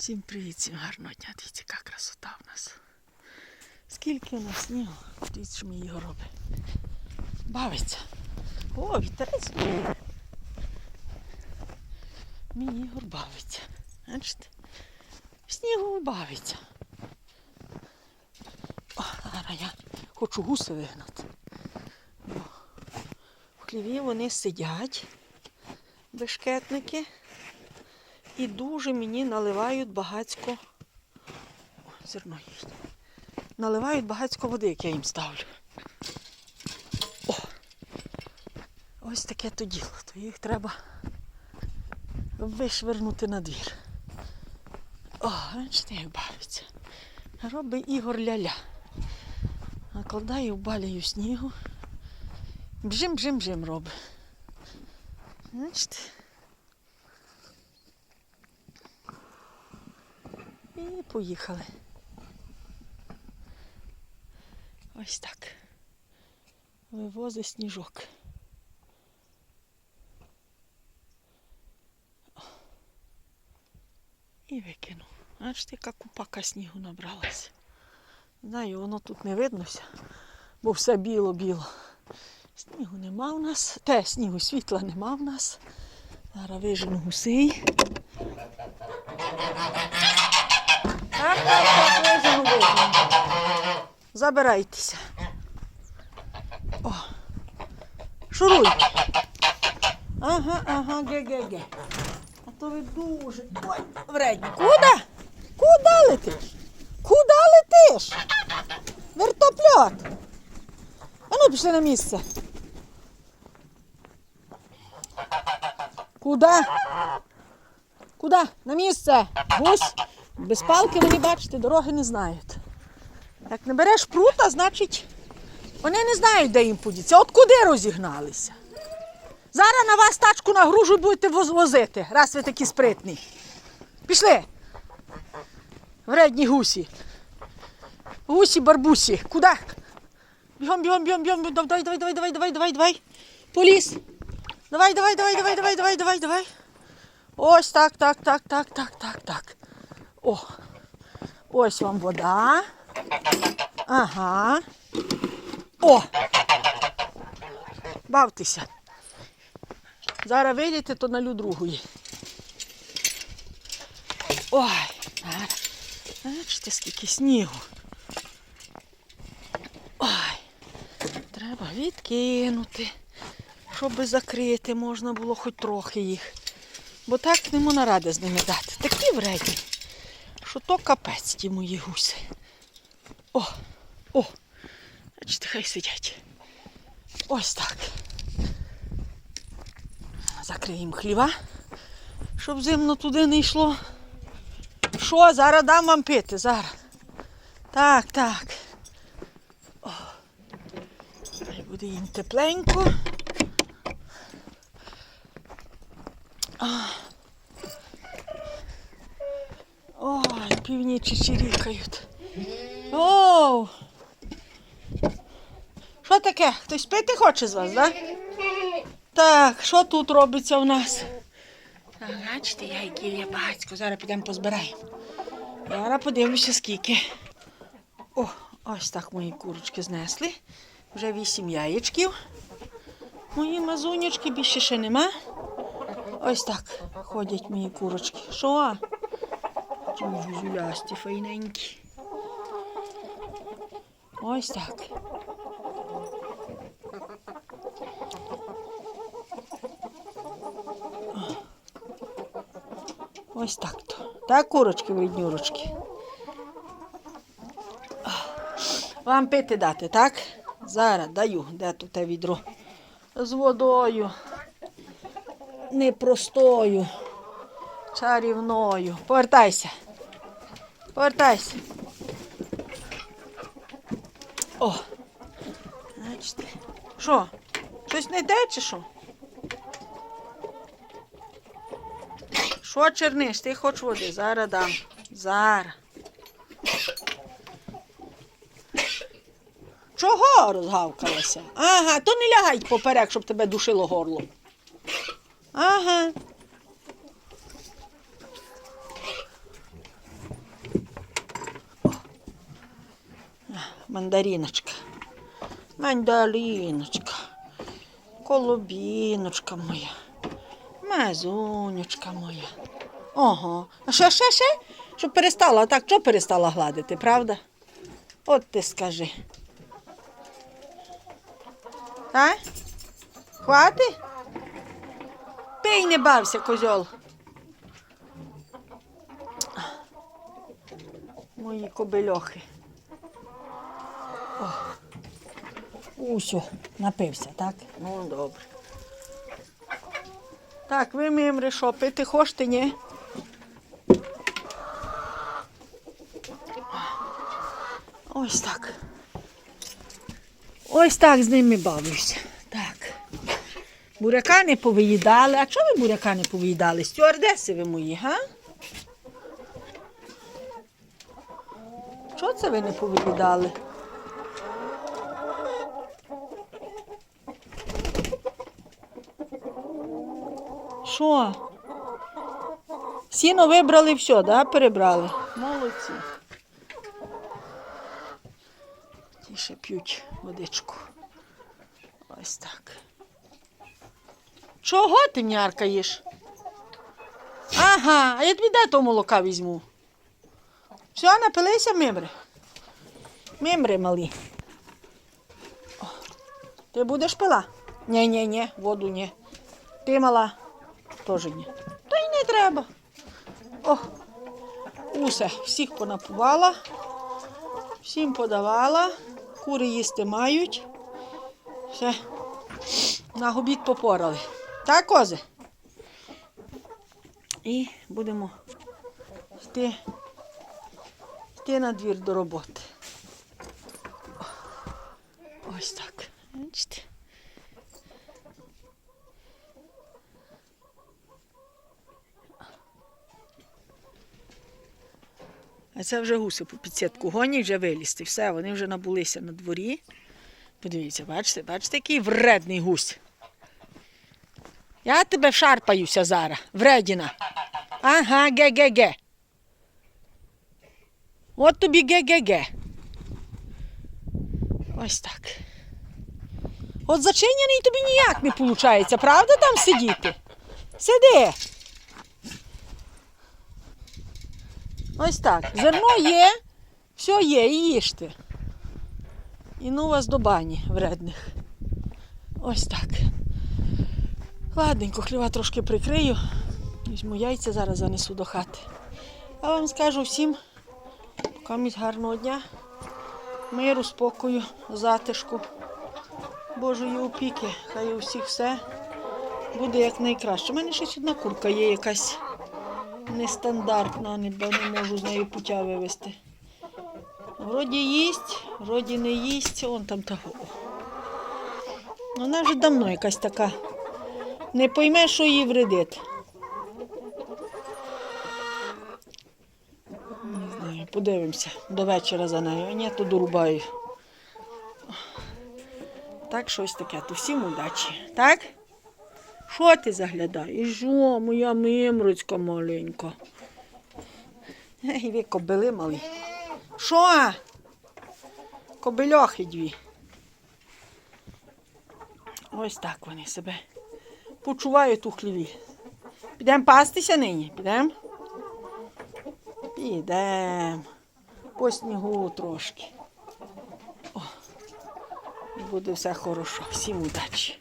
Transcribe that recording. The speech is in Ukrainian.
Всім привіт, всім гарного дня. Дивіться, яка красота у нас. Скільки у нас снігу. Дивіться, що мій його робить. Бавиться. О, вітерець. Мій Ігор бавиться. Бачите? Снігу бавиться. О, зараз я хочу гуси вигнати. В хліві вони сидять, бешкетники, і дуже мені наливають багацько. О, зерно їсть. Наливають багацько води, як я їм ставлю. О! Ось таке то діло. То їх треба вишвернути на двір. О, бачите, як бавиться. Робить Ігор ляля. Накладаю, балію снігу. Бжим, бжим, бжим робить. Бачите? І поїхали. Ось так. Вивозить сніжок. І викинув. Бачите, яка купака снігу набралася. Знаю, воно тут не виднося, бо все біло-біло. Снігу нема в нас. Те, снігу світла нема в нас. Зараз вижену гусей. Так, так, так, вижену. Забирайтеся. О. Шуруй. Ага, ага, ге-ге-ге. А то ви дуже. Ой, вредні. Куди? Куди летиш? Куди летиш? Вертопльот. А ну пішли на місце. Куди? Куди? На місце. Гусь. Без палки вони, бачите, дороги не знають. Як не береш прута, значить вони не знають, де їм подіться. От куди розігналися? Зараз на вас тачку нагружу і будете возити, раз ви такі спритні. Пішли. Вредні гусі. Гусі, барбусі. Куди? Бігом, бігом, бігом, бігом. Давай, давай, давай, давай, давай, давай, давай. Поліз. Давай, давай, давай, давай, давай, давай, давай, давай. Ось так, так, так, так, так, так, так. О. Ось вам вода. Ага. О! Бавтеся. Зараз вийдете, то налю другої. Ой. Бачите, скільки снігу. Ой, треба відкинути, щоб закрити можна було хоч трохи їх. Бо так не можна ради з ними дати. Такі вредні, що то капець ті мої гуси. О, о, бачите, хай сидять. Ось так. Закриємо хліва, щоб зимно туди не йшло. Що, зараз дам вам пити, зараз. Так, так. О. Хай буде їм тепленько. А. Ой, північі чирікають. Оу! Що таке? Хтось пити хоче з вас, так? Да? Так, що тут робиться у нас? Бачите, яйків є багатько. Зараз підемо позбираємо. Зараз подивлюся, скільки. О, ось так мої курочки знесли. Вже вісім яєчків. Мої мазунечки більше ще нема. Ось так ходять мої курочки. Що? Жузулясті файненькі. Ось так. Ось так то. Так, курочки, виднюрочки. Вам пити дати, так? Зараз даю. Де тут те відро? З водою. Непростою. Чарівною. Повертайся. Повертайся. О. Бачите. Що? Щось не йде чи що? Що черниш? Ти хочеш води? Зараз дам. Зараз. Чого розгавкалася? Ага, то не лягай поперек, щоб тебе душило горло. Ага. Мандаріночка. Мандаріночка. Колобіночка моя. Мазунечка моя. Ого. А ще, ще, ще? Щоб перестала, так, що перестала гладити, правда? От ти скажи. А? Хвати? Пий не бався, козьол. Мої кобельохи. Усьо, напився, так? Ну, добре. Так, ви мимри, що, пити хочете, ні? Ось так. Ось так з ними бавлюся. Так. Буряка не повиїдали. А чого ви буряка не повиїдали? Стюардеси ви мої, га? Чого це ви не повиїдали? Що? Сіно вибрали все, да? Перебрали. Молодці. Ті ще п'ють водичку. Ось так. Чого ти м'яркаєш? Ага, а я тобі де того молока візьму? Все, напилися мимри. Мимри малі. О, Ти будеш пила? Ні, ні, ні, воду ні. Ти мала? Теж ні. Та й не треба. О, усе, всіх понапувала, всім подавала, кури їсти мають. Все, на обід попорали. Так, кози? І будемо йти, йти на двір до роботи. Ось так. Бачите? Це вже гуси по підсітку гонять, вже вилізти. Все, вони вже набулися на дворі. Подивіться, бачите, бачите, який вредний гусь. Я тебе шарпаюся зараз, вредіна. Ага, ге-ге-ге. От тобі ге-ге-ге. Ось так. От зачинений тобі ніяк не виходить, правда там сидіти? Сиди. Ось так. Зерно є, все є, і їжте. І ну вас до бані вредних. Ось так. Ладненько, хліва трошки прикрию. Візьму яйця, зараз занесу до хати. А вам скажу всім комусь гарного дня, миру, спокою, затишку, Божої опіки. Хай у всіх все буде як найкраще. У мене ще одна курка є якась нестандартна, бо не можу з нею пуття вивезти. Вроді їсть, вроді не їсть, он там того. Вона вже давно якась така. Не пойме, що їй вредить. Не знаю, подивимося до вечора за нею, ні, то дорубаю. Так, щось таке. То всім удачі. Так? Що ти заглядаєш? Що, моя мимрочка маленька? Ей, ви кобили малі. Що? Кобильохи дві. Ось так вони себе почувають у хліві. Підемо пастися нині? Підемо? Підемо. По снігу трошки. О, буде все хорошо. Всім удачі.